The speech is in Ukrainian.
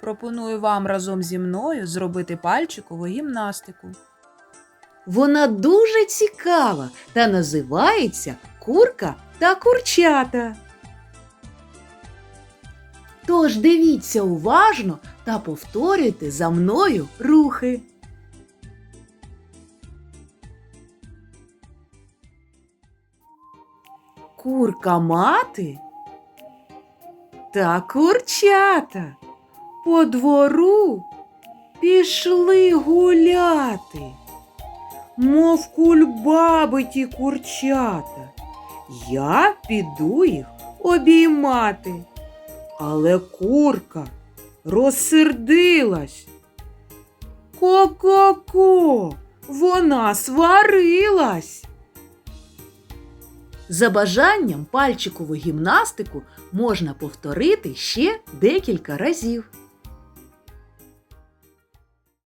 пропоную вам разом зі мною зробити пальчикову гімнастику. Вона дуже цікава та називається Курка та курчата. Тож дивіться уважно та повторюйте за мною рухи. Курка мати та курчата по двору пішли гуляти мов кульбаби ті курчата. Я піду їх обіймати. Але курка розсердилась. Ко-ко-ко, вона сварилась. За бажанням пальчикову гімнастику можна повторити ще декілька разів.